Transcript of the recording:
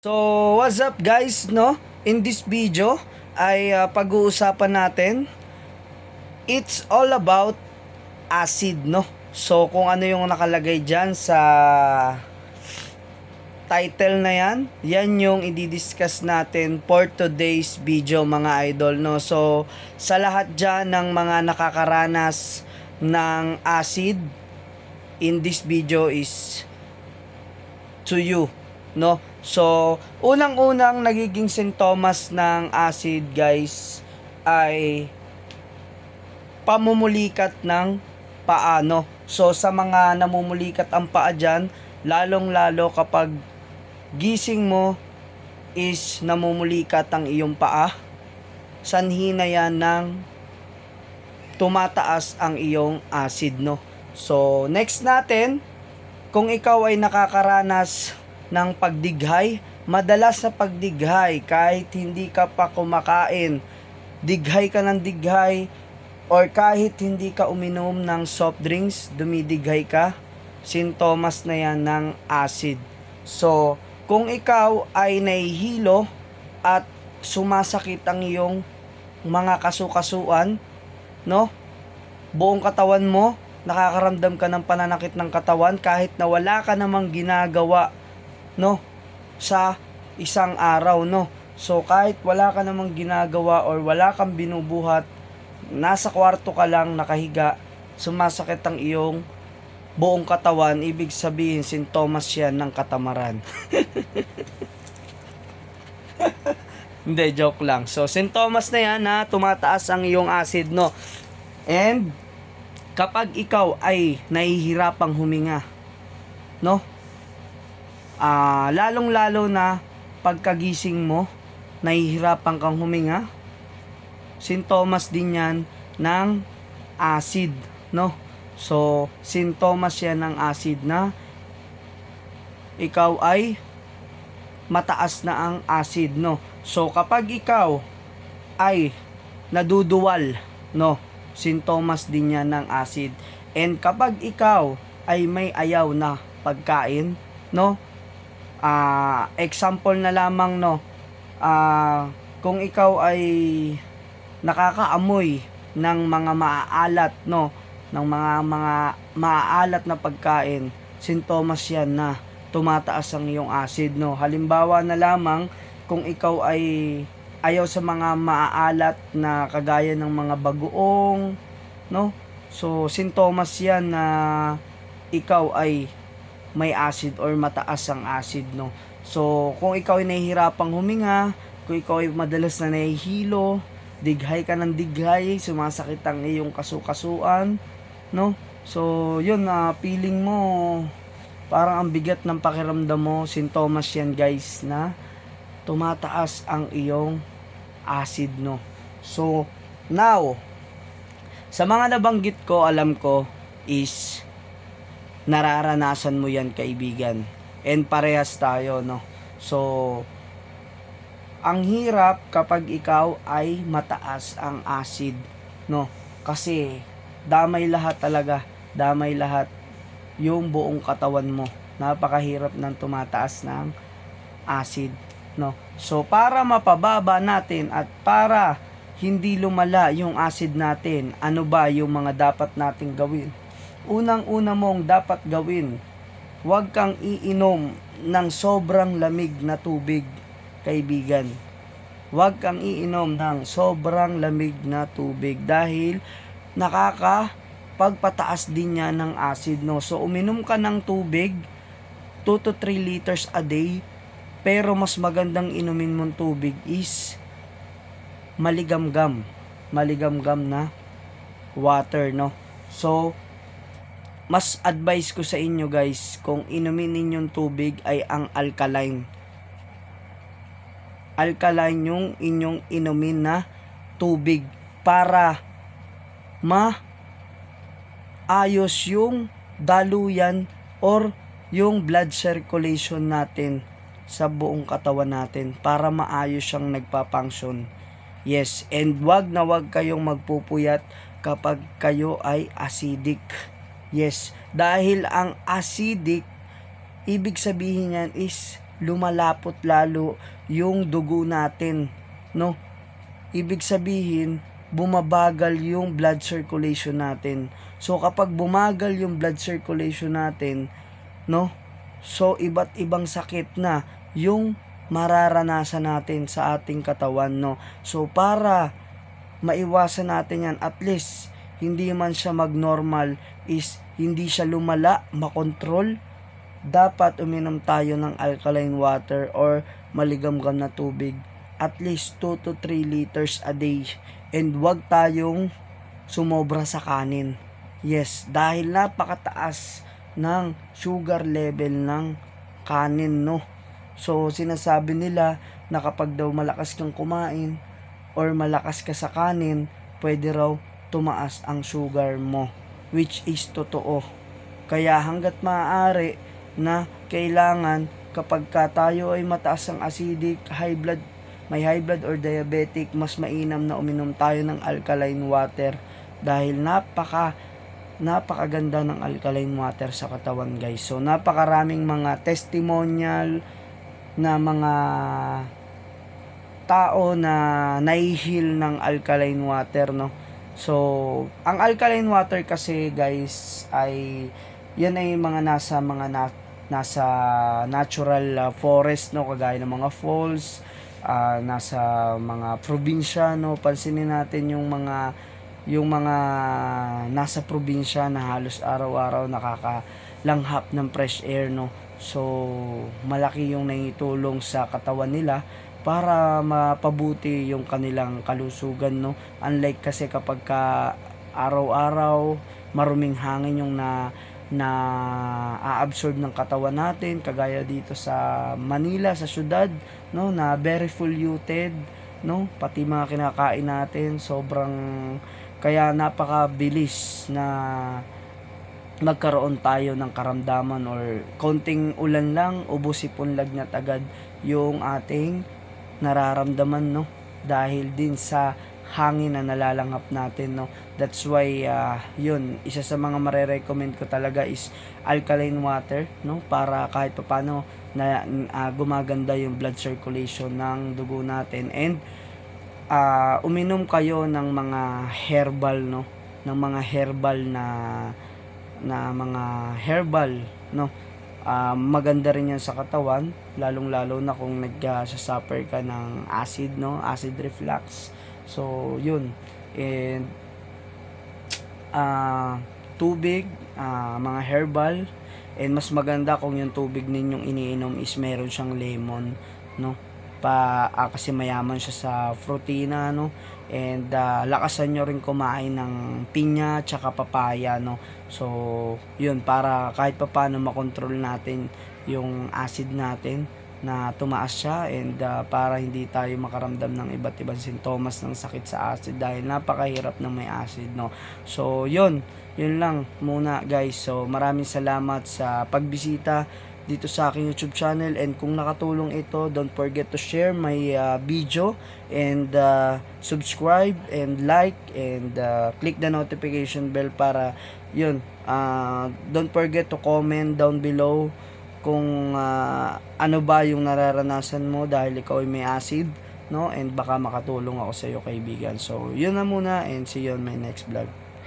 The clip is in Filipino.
So, what's up guys, no? In this video ay ah, pag-uusapan natin it's all about acid, no? So, kung ano yung nakalagay dyan sa title na yan, yan yung i-discuss natin for today's video mga idol, no? So, sa lahat dyan ng mga nakakaranas ng acid, in this video is to you, no? So, unang-unang nagiging sintomas ng acid, guys, ay pamumulikat ng paano. So, sa mga namumulikat ang paa dyan, lalong-lalo kapag gising mo is namumulikat ang iyong paa, sanhi na yan ng tumataas ang iyong acid, no? So, next natin, kung ikaw ay nakakaranas ng pagdighay, madalas sa pagdighay, kahit hindi ka pa kumakain, dighay ka ng dighay, or kahit hindi ka uminom ng soft drinks, dumidighay ka, sintomas na yan ng acid. So, kung ikaw ay nahihilo at sumasakit ang iyong mga kasukasuan, no? Buong katawan mo, nakakaramdam ka ng pananakit ng katawan kahit na wala ka namang ginagawa, no? Sa isang araw, no? So, kahit wala ka namang ginagawa or wala kang binubuhat, nasa kwarto ka lang nakahiga, sumasakit ang iyong buong katawan, ibig sabihin sintomas yan ng katamaran. Hindi, joke lang. So, sintomas na yan na tumataas ang iyong acid, no? And, kapag ikaw ay nahihirapang huminga, no? Ah, lalong-lalo na pagkagising mo, nahihirapan kang huminga, sintomas din yan ng acid, no? So, sintomas yan ng acid na ikaw ay mataas na ang acid, no? So, kapag ikaw ay naduduwal, no? Sintomas din yan ng acid. And kapag ikaw ay may ayaw na pagkain, no? Ah, example na lamang, no? Ah, kung ikaw ay nakakaamoy ng mga maaalat, no? ng mga mga maaalat na pagkain, sintomas yan na tumataas ang iyong acid, no? Halimbawa na lamang kung ikaw ay ayaw sa mga maaalat na kagaya ng mga bagoong, no? So, sintomas yan na ikaw ay may acid or mataas ang acid, no? So, kung ikaw ay nahihirapang huminga, kung ikaw ay madalas na nahihilo, dighay ka ng dighay, sumasakit ang iyong kasukasuan, no? So, yun na feeling mo parang ang bigat ng pakiramdam mo, sintomas yan guys na tumataas ang iyong acid, no? So, now, sa mga nabanggit ko, alam ko is nararanasan mo yan kaibigan. And parehas tayo, no? So, ang hirap kapag ikaw ay mataas ang acid, no? Kasi damay lahat talaga, damay lahat yung buong katawan mo. Napakahirap ng tumataas ng acid, no? So para mapababa natin at para hindi lumala yung acid natin, ano ba yung mga dapat nating gawin? Unang-una mong dapat gawin, huwag kang iinom ng sobrang lamig na tubig, kaibigan. Huwag kang iinom ng sobrang lamig na tubig dahil nakaka pagpataas din niya ng acid no. So uminom ka ng tubig 2 to 3 liters a day pero mas magandang inumin mong tubig is maligamgam. Maligamgam na water no. So mas advice ko sa inyo guys kung inumin ninyong tubig ay ang alkaline. Alkaline yung inyong inumin na tubig para ma ayos yung daluyan or yung blood circulation natin sa buong katawan natin para maayos siyang nagpapangsyon. Yes, and wag na wag kayong magpupuyat kapag kayo ay acidic. Yes, dahil ang acidic, ibig sabihin yan is lumalapot lalo yung dugo natin, no? Ibig sabihin, bumabagal yung blood circulation natin. So kapag bumagal yung blood circulation natin, no? So iba't ibang sakit na yung mararanasan natin sa ating katawan, no? So para maiwasan natin yan, at least hindi man siya magnormal is hindi siya lumala, makontrol, dapat uminom tayo ng alkaline water or maligamgam na tubig at least 2 to 3 liters a day and wag tayong sumobra sa kanin. Yes, dahil napakataas ng sugar level ng kanin, no? So, sinasabi nila na kapag daw malakas kang kumain or malakas ka sa kanin, pwede raw tumaas ang sugar mo, which is totoo. Kaya hanggat maaari na kailangan kapag ka tayo ay mataas ang acidic, high blood, may high blood or diabetic, mas mainam na uminom tayo ng alkaline water dahil napaka napakaganda ng alkaline water sa katawan guys. So napakaraming mga testimonial na mga tao na nahihil ng alkaline water no. So ang alkaline water kasi guys ay yan ay mga nasa mga na, nasa natural uh, forest no? Kagaya ng mga falls ah, nasa mga probinsya no? Pansinin natin yung mga yung mga nasa probinsya na halos araw-araw nakakalanghap ng fresh air no? So malaki yung naitulong sa katawan nila para mapabuti yung kanilang kalusugan no? Unlike kasi kapag ka araw-araw maruming hangin yung na na a-absorb ng katawan natin kagaya dito sa Manila sa syudad no? Na very polluted no? Pati mga kinakain natin sobrang kaya napakabilis na magkaroon tayo ng karamdaman or konting ulan lang ubos ipunlag na agad yung ating nararamdaman no? Dahil din sa hangin na nalalanghap natin no? That's why ah, yun isa sa mga marerecommend ko talaga is alkaline water no? Para kahit papaano na ah, gumaganda yung blood circulation ng dugo natin. And ah, uminom kayo ng mga herbal no? Ng mga herbal na na mga herbal no Ah, maganda rin yan sa katawan lalong lalo na kung nag-suffer ka ng acid no? Acid reflux. So yun. And ah tubig ah, mga herbal. And mas maganda kung yung tubig ninyong iniinom is meron siyang lemon no pa ah, kasi mayaman siya sa frutina no? And ah, lakasan nyo rin kumain ng pinya tsaka papaya no? So yun para kahit papaano makontrol natin yung acid natin na tumaas siya and ah, para hindi tayo makaramdam ng iba't ibang sintomas ng sakit sa acid dahil napakahirap ng may acid no? So yun yun lang muna guys. So maraming salamat sa pagbisita dito sa aking YouTube channel. And kung nakatulong ito don't forget to share my uh, video and uh, subscribe and like and uh, click the notification bell para yun uh, don't forget to comment down below kung uh, ano ba yung nararanasan mo dahil ikaw ay may acid no? And baka makatulong ako sa iyo kaibigan. So yun na muna and see you on my next vlog